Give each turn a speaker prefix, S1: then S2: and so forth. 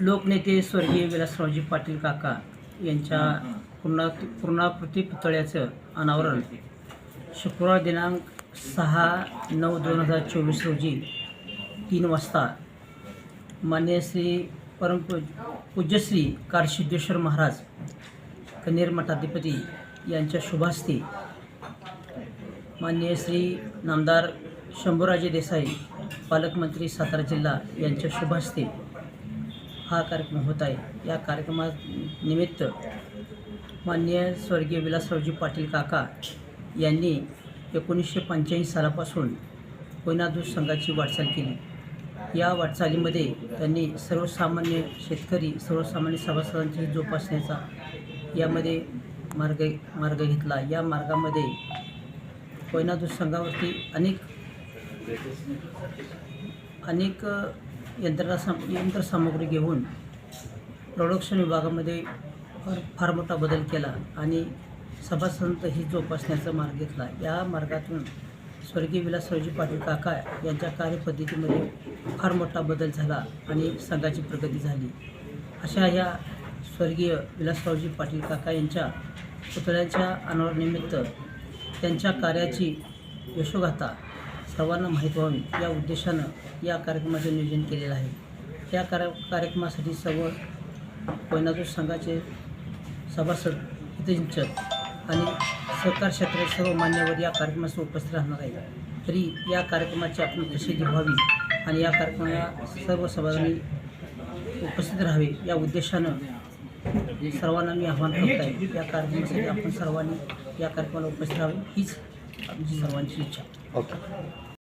S1: लोकनेते स्वर्गीय विलासरावजी पाटील काका यांच्या पूर्णा पूर्णाकृती पुतळ्याचं अनावरण. शुक्रवार दिनांक सहा नऊ दोन हजार चोवीस रोजी तीन वाजता मान्य श्री परमपू पूज्यश्री कारसिद्धेश्वर महाराज कन्हेर मठाधिपती यांच्या शुभास्ती माननीय श्री नामदार शंभूराजे देसाई पालकमंत्री सातारा जिल्हा यांच्या शुभास्ती. हा कार्यक्रम होत आहे. या कार्यक्रमानिमित्त माननीय स्वर्गीय विलासरावजी पाटील काका यांनी एकोणीसशे पंच्याऐंशी सालापासून कोयनादूर संघाची वाटचाल केली. या वाटचालीमध्ये त्यांनी सर्वसामान्य शेतकरी सर्वसामान्य सभासदांची जोपासण्याचा यामध्ये मार्ग मार्ग घेतला. या मार्गामध्ये कोयनादूर संघावरती अनेक अनेक यंत्रणा सा यंत्रसामुग्री घेऊन प्रोडक्शन विभागामध्ये फार फार मोठा बदल केला आणि सभासंत ही जोपासण्याचा मार्ग घेतला. या मार्गातून स्वर्गीय विलासरावजी पाटील काका यांच्या कार्यपद्धतीमध्ये फार मोठा बदल झाला आणि संघाची प्रगती झाली. अशा या स्वर्गीय विलासरावजी पाटील काका यांच्या पुतळ्यांच्या अनावरनिमित्त त्यांच्या कार्याची यशोगाथा सर्वांना माहीत व्हावी या उद्देशानं या कार्यक्रमाचे नियोजन केलेलं आहे. या कार्य कार्यक्रमासाठी सर्व कोयनादूर संघाचे सभासद हितचिंतक आणि सहकार क्षेत्रात सर्व मान्यवर या कार्यक्रमास उपस्थित राहणार आहेत. तरी या कार्यक्रमाची आपण प्रसिद्धी व्हावी आणि या कार्यक्रमाला सर्व सभासदांनी उपस्थित राहावे या उद्देशानं सर्वांना मी आव्हान करत आहे या कार्यक्रमासाठी आपण सर्वांनी या कार्यक्रमाला उपस्थित राहावे हीच आमची सर्वांची इच्छा.
S2: ओके.